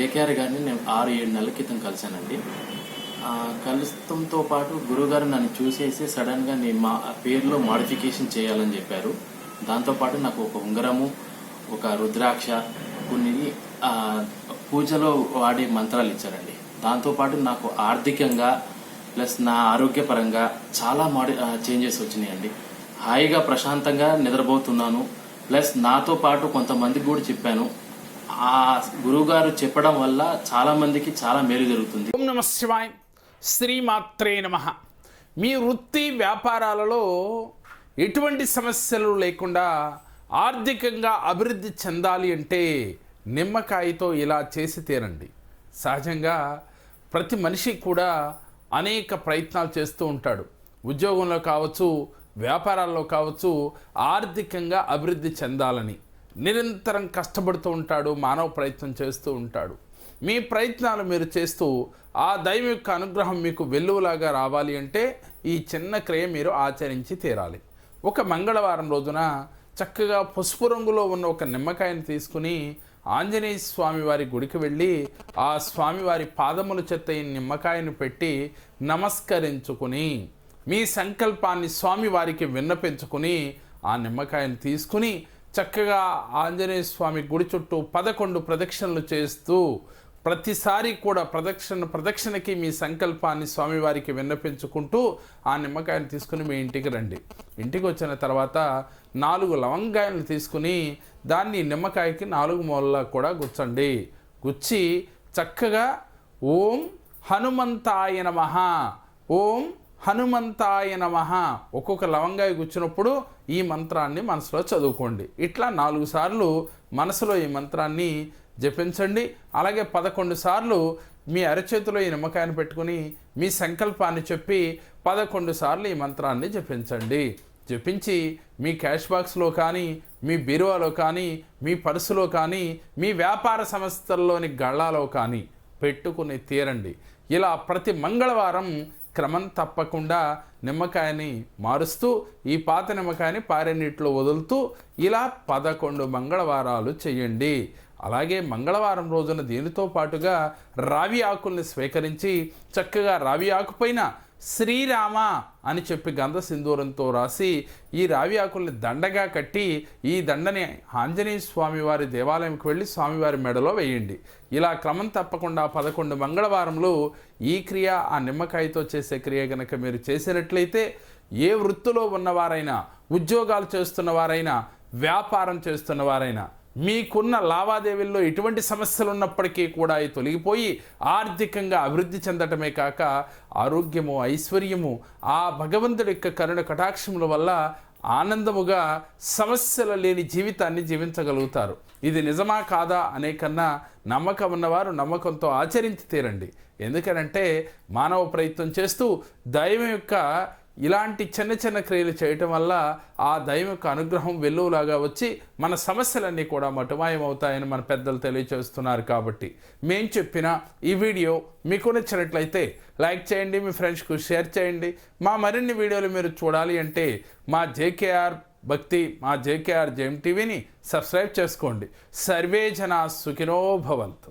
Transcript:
JKR గారిని నేను ఆరు ఏడు నెలల క్రితం కలిశానండి. కలుస్తంతో పాటు గురుగారు నన్ను చూసేసి సడన్గా నీ మా పేరులో మాడిఫికేషన్ చేయాలని చెప్పారు. దాంతోపాటు నాకు ఒక ఉంగరము ఒక రుద్రాక్ష కొన్ని పూజలో వాడే మంత్రాలు ఇచ్చారండి. దాంతోపాటు నాకు ఆర్థికంగా ప్లస్ నా ఆరోగ్యపరంగా చాలా మాడి చేంజెస్ వచ్చినాయండి. హాయిగా ప్రశాంతంగా నిద్రపోతున్నాను. ప్లస్ నాతో పాటు కొంతమందికి కూడా చెప్పాను. ఆ గురువుగారు చెప్పడం వల్ల చాలా మందికి చాలా మేలు జరుగుతుంది. ఓం నమ శివాయ్. శ్రీమాత్రే నమ. మీ వృత్తి వ్యాపారాలలో ఎటువంటి సమస్యలు లేకుండా ఆర్థికంగా అభివృద్ధి చెందాలి అంటే నిమ్మకాయతో ఇలా చేసి తీరండి. సహజంగా ప్రతి మనిషి కూడా అనేక ప్రయత్నాలు చేస్తూ ఉంటాడు. ఉద్యోగంలో కావచ్చు వ్యాపారాల్లో కావచ్చు ఆర్థికంగా అభివృద్ధి చెందాలని. నిరంతరం కష్టపడుతూ ఉంటాడు మానవ ప్రయత్నం చేస్తూ ఉంటాడు. మీ ప్రయత్నాలు మీరు చేస్తూ ఆ దైవం యొక్క అనుగ్రహం మీకు వెల్లువలాగా రావాలి అంటే ఈ చిన్న క్రియ మీరు ఆచరించి తీరాలి. ఒక మంగళవారం రోజున చక్కగా పసుపు రంగులో ఉన్న ఒక నిమ్మకాయని తీసుకుని ఆంజనేయ స్వామి వారి గుడికి వెళ్ళి ఆ స్వామివారి పాదముల చెత్త ఈ నిమ్మకాయను పెట్టి నమస్కరించుకుని మీ సంకల్పాన్ని స్వామి వారికి విన్నపించుకుని ఆ నిమ్మకాయను తీసుకుని చక్కగా ఆంజనేయ స్వామి గుడి చుట్టూ పదకొండు ప్రదక్షిణలు చేస్తూ ప్రతిసారి కూడా ప్రదక్షిణ ప్రదక్షిణకి మీ సంకల్పాన్ని స్వామివారికి విన్నపించుకుంటూ ఆ నిమ్మకాయను తీసుకుని మీ ఇంటికి రండి. ఇంటికి వచ్చిన తర్వాత నాలుగు లవంగాయలు తీసుకుని దాన్ని నిమ్మకాయకి నాలుగు మూలలా కూడా గుచ్చండి. గుచ్చి చక్కగా ఓం హనుమంతాయ నమ. ఓం హనుమంతాయ నమ. ఒక్కొక్క లవంగాయ కూర్చున్నప్పుడు ఈ మంత్రాన్ని మనసులో చదువుకోండి. ఇట్లా నాలుగు సార్లు మనసులో ఈ మంత్రాన్ని జపించండి. అలాగే పదకొండు సార్లు మీ అరచేతిలో ఈ నిమ్మకాయను పెట్టుకుని మీ సంకల్పాన్ని చెప్పి పదకొండు సార్లు ఈ మంత్రాన్ని జపించండి. జపించి మీ క్యాష్ బాక్స్లో కానీ మీ బీరువాలో కానీ మీ పర్సులో కానీ మీ వ్యాపార సంస్థల్లోని గళ్ళాలో కానీ పెట్టుకుని తీరండి. ఇలా ప్రతి మంగళవారం క్రమం తప్పకుండా నిమ్మకాయని మారుస్తూ ఈ పాత నిమ్మకాయని పారే నీటిలో వదులుతూ ఇలా పదకొండు మంగళవారాలు చేయండి. అలాగే మంగళవారం రోజున దీనితో పాటుగా రావి ఆకుల్ని స్వీకరించి చక్కగా రావి ఆకుపైన శ్రీరామ అని చెప్పి గంధ సింధూరంతో రాసి ఈ రావి ఆకుల్ని దండగా కట్టి ఈ దండని ఆంజనేయ స్వామివారి దేవాలయంకి వెళ్ళి స్వామివారి మెడలో వేయండి. ఇలా క్రమం తప్పకుండా పదకొండు మంగళవారంలో ఈ క్రియ ఆ నిమ్మకాయతో చేసే క్రియ గనక మీరు చేసినట్లయితే ఏ వృత్తిలో ఉన్నవారైనా ఉద్యోగాలు చేస్తున్న వారైనా వ్యాపారం చేస్తున్న వారైనా మీకున్న లావాదేవీల్లో ఎటువంటి సమస్యలు ఉన్నప్పటికీ కూడా అవి తొలగిపోయి ఆర్థికంగా అభివృద్ధి చెందటమే కాక ఆరోగ్యము ఐశ్వర్యము ఆ భగవంతుడి యొక్క కరుణ కటాక్షముల వల్ల ఆనందముగా సమస్యలు లేని జీవితాన్ని జీవించగలుగుతారు. ఇది నిజమా కాదా అనే కన్నా నమ్మకం ఉన్నవారు నమ్మకంతో ఆచరించి తీరండి. ఎందుకనంటే మానవ ప్రయత్నం చేస్తూ దైవం యొక్క ఇలాంటి చిన్న చిన్న క్రియలు చేయటం వల్ల ఆ దైవం యొక్క అనుగ్రహం వెల్లువలాగా వచ్చి మన సమస్యలన్నీ కూడా మటుమాయమవుతాయని మన పెద్దలు తెలియచేస్తున్నారు కాబట్టి మేం చెప్పిన ఈ వీడియో మీకు నచ్చినట్లయితే లైక్ చేయండి మీ ఫ్రెండ్స్కు షేర్ చేయండి. మా మరిన్ని వీడియోలు మీరు చూడాలి అంటే మా జేకేఆర్ భక్తి మా జేకేఆర్ జేఎం టీవీని సబ్స్క్రైబ్ చేసుకోండి. సర్వే జనా సుఖినో భవంతు.